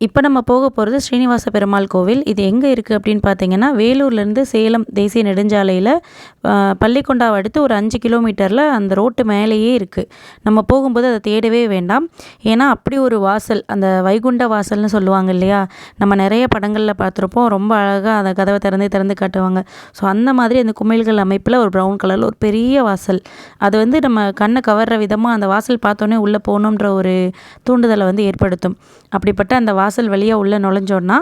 இப்போ நம்ம போக போகிறது ஸ்ரீனிவாச பெருமாள் கோவில். இது எங்கே இருக்குது அப்படின்னு பார்த்தீங்கன்னா வேலூர்லேருந்து சேலம் தேசிய நெடுஞ்சாலையில் பள்ளிக்கொண்டாவை அடுத்து ஒரு அஞ்சு கிலோமீட்டரில் அந்த ரோட்டு மேலேயே இருக்குது. நம்ம போகும்போது அதை தேடவே வேண்டாம். ஏன்னா அப்படி ஒரு வாசல் அந்த வைகுண்ட வாசல்னு சொல்லுவாங்க இல்லையா? நம்ம நிறைய படங்களில் பார்த்துருப்போம். ரொம்ப அழகாக அந்த கதவை திறந்து திறந்து காட்டுவாங்க. ஸோ அந்த மாதிரி அந்த குமிழ்கள் அமைப்பில் ஒரு ப்ரௌன் கலரில் ஒரு பெரிய வாசல். அது வந்து நம்ம கண்ணை கவர்ற விதமாக அந்த வாசல் பார்த்தோன்னே உள்ளே போகணுன்ற ஒரு தூண்டுதலை வந்து ஏற்படுத்தும். அப்படிப்பட்ட அந்த வாசல் வழியாக உள்ளே நுழைஞ்சோன்னா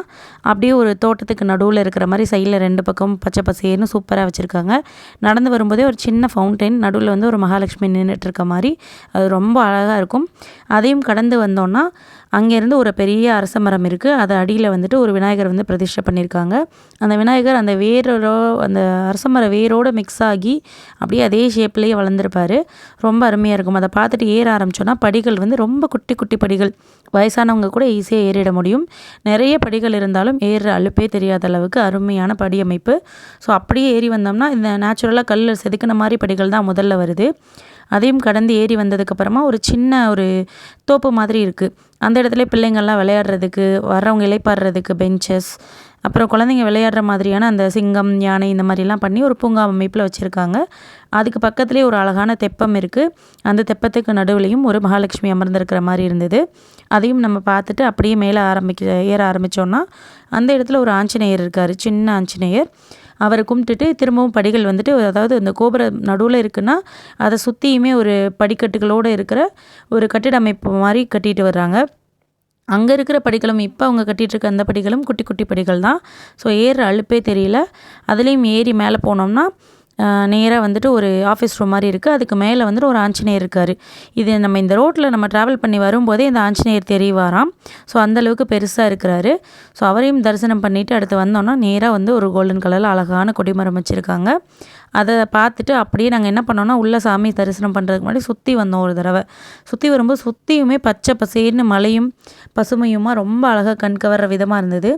அப்படியே ஒரு தோட்டத்துக்கு நடுவில் இருக்கிற மாதிரி சைடில் ரெண்டு பக்கம் பச்சை பசேர்னு சூப்பராக வச்சுருக்காங்க. நடந்து வரும்போதே ஒரு சின்ன ஃபவுண்டைன் நடுவில் வந்து ஒரு மகாலட்சுமி நின்றுட்டு இருக்க மாதிரி. அது ரொம்ப அழகாக இருக்கும். அதையும் கடந்து வந்தோன்னா அங்கேருந்து ஒரு பெரிய அரச மரம் இருக்குது அது அடியில் வந்துட்டு ஒரு விநாயகர் வந்து பிரதிஷ்டை பண்ணியிருக்காங்க அந்த விநாயகர் அந்த வேரோ அந்த அரச மர வேரோடு மிக்ஸ் ஆகி அப்படியே அதே ஷேப்லேயே வளர்ந்துருப்பார். ரொம்ப அருமையாக இருக்கும். அதை பார்த்துட்டு ஏற ஆரம்பித்தோன்னா படிகள் வந்து ரொம்ப குட்டி குட்டி படிகள். வயசானவங்க கூட ஈஸியாக ஏறிட முடியும். நிறைய படிகள் இருந்தாலும் ஏறுற அழுப்பே தெரியாத அளவுக்கு அருமையான படி அமைப்பு. ஸோ அப்படியே ஏறி வந்தோம்னா இந்த நேச்சுரலாக கல் செதுக்கின மாதிரி படிகள் தான் முதல்ல வருது. அதையும் கடந்து ஏறி வந்ததுக்கப்புறமா ஒரு சின்ன ஒரு தோப்பு மாதிரி இருக்குது அந்த இடத்துல பிள்ளைங்கள்லாம் விளையாடுறதுக்கு வர்றவங்க இலைப்பாடுறதுக்கு பெஞ்சஸ் அப்புறம் குழந்தைங்க விளையாடுற மாதிரியான அந்த சிங்கம் யானை இந்த மாதிரிலாம் பண்ணி ஒரு பூங்கா அமைப்பில் வச்சுருக்காங்க. அதுக்கு பக்கத்துலேயே ஒரு அழகான தெப்பம் இருக்குது அந்த தெப்பத்துக்கு நடுவுலையும் ஒரு மகாலட்சுமி அமர்ந்திருக்கிற மாதிரி இருந்தது. அதையும் நம்ம பார்த்துட்டு அப்படியே மேலே ஆரம்பிக்க ஏற ஆரம்பித்தோன்னா அந்த இடத்துல ஒரு ஆஞ்சநேயர் இருக்கார் சின்ன ஆஞ்சநேயர். அவரை கும்பிட்டுட்டு திரும்பவும் படிகள் வந்துட்டு அதாவது அந்த கோபுர நடுவில் இருக்குன்னா அதை சுற்றியுமே ஒரு படிக்கட்டுகளோடு இருக்கிற ஒரு கட்டிட அமைப்பு மாதிரி கட்டிட்டு வர்றாங்க. அங்கே இருக்கிற படிகளும் இப்போ அவங்க கட்டிகிட்ருக்க அந்த படிகளும் குட்டி குட்டி படிகள் தான். ஸோ ஏறுற அழுப்பே தெரியல. அதுலேயும் ஏறி மேலே போனோம்னா நேராக வந்துட்டு ஒரு ஆஃபீஸ் ரூம் மாதிரி இருக்குது அதுக்கு மேலே வந்துட்டு ஒரு ஆஞ்சநேயர் இருக்கார். இது நம்ம இந்த ரோட்டில் நம்ம ட்ராவல் பண்ணி வரும்போதே இந்த ஆஞ்சநேயர் தெரிவாராம். ஸோ அந்தளவுக்கு பெருசாக இருக்கிறாரு. ஸோ அவரையும் தரிசனம் பண்ணிவிட்டு அடுத்து வந்தோன்னா நேராக வந்து ஒரு கோல்டன் கலரில் அழகான கொடிமரம் வச்சுருக்காங்க. அதை பார்த்துட்டு அப்படியே நாங்கள் என்ன பண்ணோன்னா உள்ள சாமி தரிசனம் பண்ணுறதுக்கு முன்னாடி சுற்றி வந்தோம் ஒரு தடவை. சுற்றி வரும்போது சுற்றியுமே பச்சை பசேர்னு மலையும் பசுமையுமாக ரொம்ப அழகாக கண் கவர்ற விதமாக இருந்தது.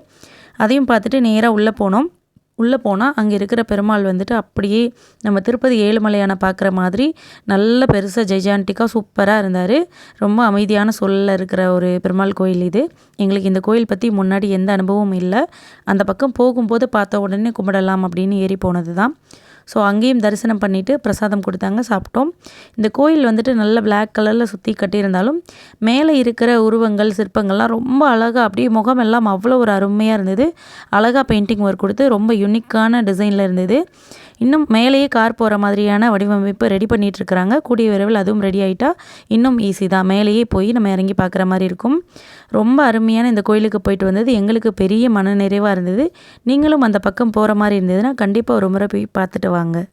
அதையும் பார்த்துட்டு நேராக உள்ளே போனோம். உள்ளே போனால் அங்கே இருக்கிற பெருமாள் வந்துட்டு அப்படியே நம்ம திருப்பதி ஏழுமலையான பார்க்குற மாதிரி நல்ல பெருசாக ஜெய்ஜான்டிக்காக சூப்பராக இருந்தார். ரொம்ப அமைதியான சொல்லில் இருக்கிற ஒரு பெருமாள் கோயில் இது. எங்களுக்கு இந்த கோயில் பற்றி முன்னாடி எந்த அனுபவமும் இல்லை. அந்த பக்கம் போகும்போது பார்த்த உடனே கும்பிடலாம் அப்படின்னு ஏறி போனது தான். ஸோ அங்கேயும் தரிசனம் பண்ணிவிட்டு பிரசாதம் கொடுத்தாங்க சாப்பிட்டோம். இந்த கோயில் வந்துட்டு நல்ல பிளாக் கலரில் சுற்றி கட்டியிருந்தாலும் மேலே இருக்கிற உருவங்கள் சிற்பங்கள்லாம் ரொம்ப அழகாக அப்படியே முகம் எல்லாம் அவ்வளோ ஒரு அருமையாக இருந்தது. அழகாக பெயிண்டிங் ஒர்க் கொடுத்து ரொம்ப யூனிக்கான டிசைனில் இருந்தது. இன்னும் மேலேயே கார் போகிற மாதிரியான வடிவமைப்பு ரெடி பண்ணிகிட்ருக்குறாங்க கூடிய விரைவில் அதுவும் ரெடி ஆகிட்டா இன்னும் ஈஸி தான். மேலேயே போய் நம்ம இறங்கி பார்க்குற மாதிரி இருக்கும். ரொம்ப அருமையான இந்த கோயிலுக்கு போயிட்டு வந்தது. எங்களுக்கு பெரிய மன நிறைவாக இருந்தது. நீங்களும் அந்த பக்கம் போகிற மாதிரி இருந்ததுன்னா கண்டிப்பாக ஒரு முறை போய் பார்த்துட்டு வாங்க.